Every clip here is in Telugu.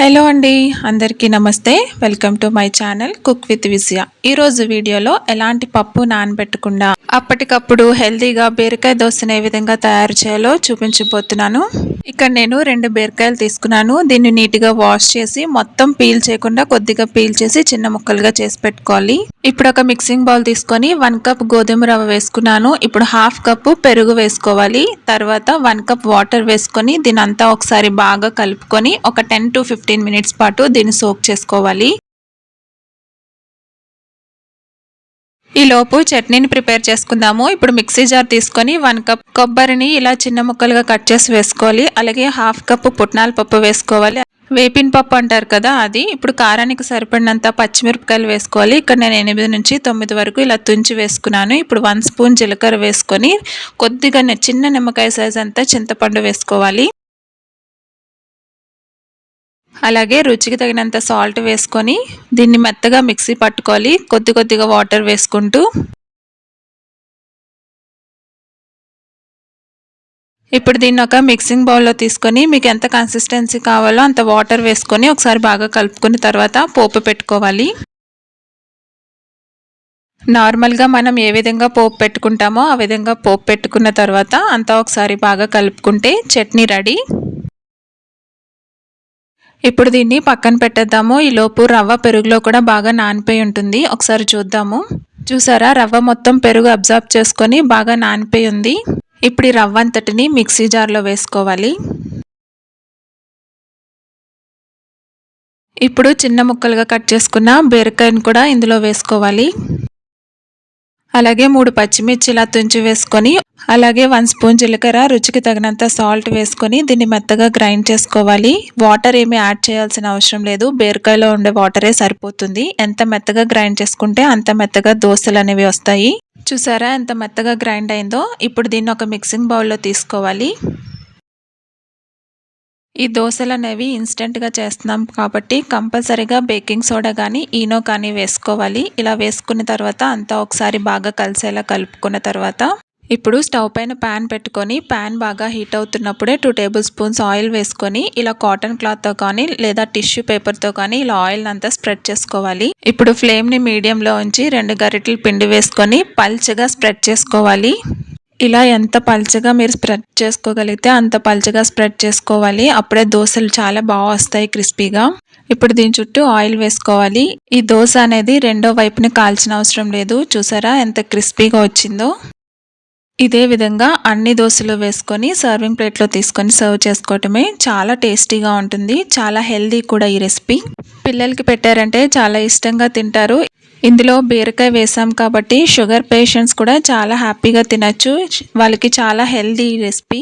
హలో అండి అందరికీ నమస్తే. Welcome to my channel cook with Vijaya. ఈరోజు వీడియోలో ఎలాంటి పప్పు నానబెట్టకుండా అప్పటికప్పుడు హెల్తీగా బీరకాయ దోశను ఏ విధంగా తయారు చేయాలో చూపించబోతున్నాను. ఇక్కడ నేను రెండు బీరకాయలు తీసుకున్నాను. దీన్ని నీట్గా వాష్ చేసి మొత్తం పీల్ చేయకుండా కొద్దిగా పీల్ చేసి చిన్న ముక్కలుగా చేసి పెట్టుకోవాలి. ఇప్పుడు ఒక మిక్సింగ్ బౌల్ తీసుకొని వన్ కప్ గోధుమ రవ్వ వేసుకున్నాను. ఇప్పుడు హాఫ్ కప్ పెరుగు వేసుకోవాలి. తర్వాత వన్ కప్ వాటర్ వేసుకొని దీని అంతా ఒకసారి బాగా కలుపుకొని ఒక ten to fifteen fifteen minutes పాటు దీన్ని సోక్ చేసుకోవాలి. ఈ లోపు చట్నీని ప్రిపేర్ చేసుకుందాము. ఇప్పుడు మిక్సీ జార్ తీసుకొని వన్ కప్ కొబ్బరిని ఇలా చిన్న ముక్కలుగా కట్ చేసి వేసుకోవాలి. అలాగే హాఫ్ కప్ పుట్నాల పప్పు వేసుకోవాలి. వేపిన పప్పు అంటారు కదా అది. ఇప్పుడు కారానికి సరిపడినంత పచ్చిమిరపకాయలు వేసుకోవాలి. ఇక్కడ నేను ఎనిమిది నుంచి తొమ్మిది వరకు ఇలా తుంచి వేసుకున్నాను. ఇప్పుడు వన్ స్పూన్ జీలకర్ర వేసుకొని కొద్దిగా చిన్న నిమ్మకాయ సైజ్ అంతా చింతపండు వేసుకోవాలి. అలాగే రుచికి తగినంత సాల్ట్ వేసుకొని దీన్ని మెత్తగా మిక్సీ పట్టుకోవాలి. కొద్ది కొద్దిగా వాటర్ వేసుకుంటూ. ఇప్పుడు దీన్ని ఒక మిక్సింగ్ బౌల్లో తీసుకొని మీకు ఎంత కన్సిస్టెన్సీ కావాలో అంత వాటర్ వేసుకొని ఒకసారి బాగా కలుపుకున్న తర్వాత పోపు పెట్టుకోవాలి. నార్మల్గా మనం ఏ విధంగా పోపు పెట్టుకుంటామో ఆ విధంగా పోపు పెట్టుకున్న తర్వాత అంతా ఒకసారి బాగా కలుపుకుంటే చట్నీ రెడీ. ఇప్పుడు దీన్ని పక్కన పెట్టేద్దాము. ఈ లోపు రవ్వ పెరుగులో కూడా బాగా నానిపోయి ఉంటుంది. ఒకసారి చూద్దాము. చూసారా? రవ్వ మొత్తం పెరుగు అబ్జార్బ్ చేసుకొని బాగా నానిపోయి ఉంది. ఇప్పుడు ఈ రవ్వ అంతటిని మిక్సీ జార్లో వేసుకోవాలి. ఇప్పుడు చిన్న ముక్కలుగా కట్ చేసుకున్న బీరకాయను కూడా ఇందులో వేసుకోవాలి. అలాగే మూడు పచ్చిమిర్చి ఇలా తుంచి వేసుకొని అలాగే వన్ స్పూన్ జీలకర్ర రుచికి తగినంత సాల్ట్ వేసుకొని దీన్ని మెత్తగా గ్రైండ్ చేసుకోవాలి. వాటర్ ఏమి యాడ్ చేయాల్సిన అవసరం లేదు. బీరకాయలో ఉండే వాటరే సరిపోతుంది. ఎంత మెత్తగా గ్రైండ్ చేసుకుంటే అంత మెత్తగా దోశలు అనేవి వస్తాయి. చూసారా ఎంత మెత్తగా గ్రైండ్ అయిందో? ఇప్పుడు దీన్ని ఒక మిక్సింగ్ బౌల్లో తీసుకోవాలి. ఈ దోశలు అనేవి ఇన్స్టెంట్గా చేస్తున్నాం కాబట్టి కంపల్సరీగా బేకింగ్ సోడా కానీ ఈనో కానీ వేసుకోవాలి. ఇలా వేసుకున్న తర్వాత అంతా ఒకసారి బాగా కలిసేలా కలుపుకున్న తర్వాత ఇప్పుడు స్టవ్ పైన ప్యాన్ పెట్టుకొని ప్యాన్ బాగా హీట్ అవుతున్నప్పుడే టూ టేబుల్ స్పూన్స్ ఆయిల్ వేసుకొని ఇలా కాటన్ క్లాత్తో కానీ లేదా టిష్యూ పేపర్తో కానీ ఇలా ఆయిల్ అంతా స్ప్రెడ్ చేసుకోవాలి. ఇప్పుడు ఫ్లేమ్ని మీడియంలో ఉంచి రెండు గరిటెలు పిండి వేసుకొని పల్చగా స్ప్రెడ్ చేసుకోవాలి. ఇలా ఎంత పల్చగా మీరు స్ప్రెడ్ చేసుకోగలిగితే అంత పల్చగా స్ప్రెడ్ చేసుకోవాలి. అప్పుడే దోశలు చాలా బాగా వస్తాయి క్రిస్పీగా. ఇప్పుడు దీని చుట్టూ ఆయిల్ వేసుకోవాలి. ఈ దోశ అనేది రెండో వైపుని కాల్చిన అవసరం లేదు. చూసారా ఎంత క్రిస్పీగా వచ్చిందో? ఇదే విధంగా అన్ని దోశలు వేసుకొని సర్వింగ్ ప్లేట్లో తీసుకొని సర్వ్ చేసుకోవటమే చాలా టేస్టీగా ఉంటుంది చాలా హెల్దీ కూడా ఈ రెసిపీ. పిల్లలకి పెట్టారంటే చాలా ఇష్టంగా తింటారు. ఇందులో బీరకాయ వేసాం కాబట్టి షుగర్ పేషెంట్స్ కూడా చాలా హ్యాపీగా తినచ్చు వాళ్ళకి చాలా హెల్దీ రెసిపీ.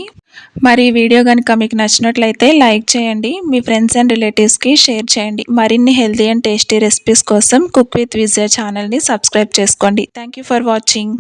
మరి వీడియో కనుక మీకు నచ్చినట్లయితే లైక్ చేయండి మీ ఫ్రెండ్స్ అండ్ రిలేటివ్స్కి షేర్ చేయండి. మరిన్ని హెల్దీ అండ్ టేస్టీ రెసిపీస్ కోసం కుక్ విత్ విజయ ఛానల్ని సబ్స్క్రైబ్ చేసుకోండి. Thank for watching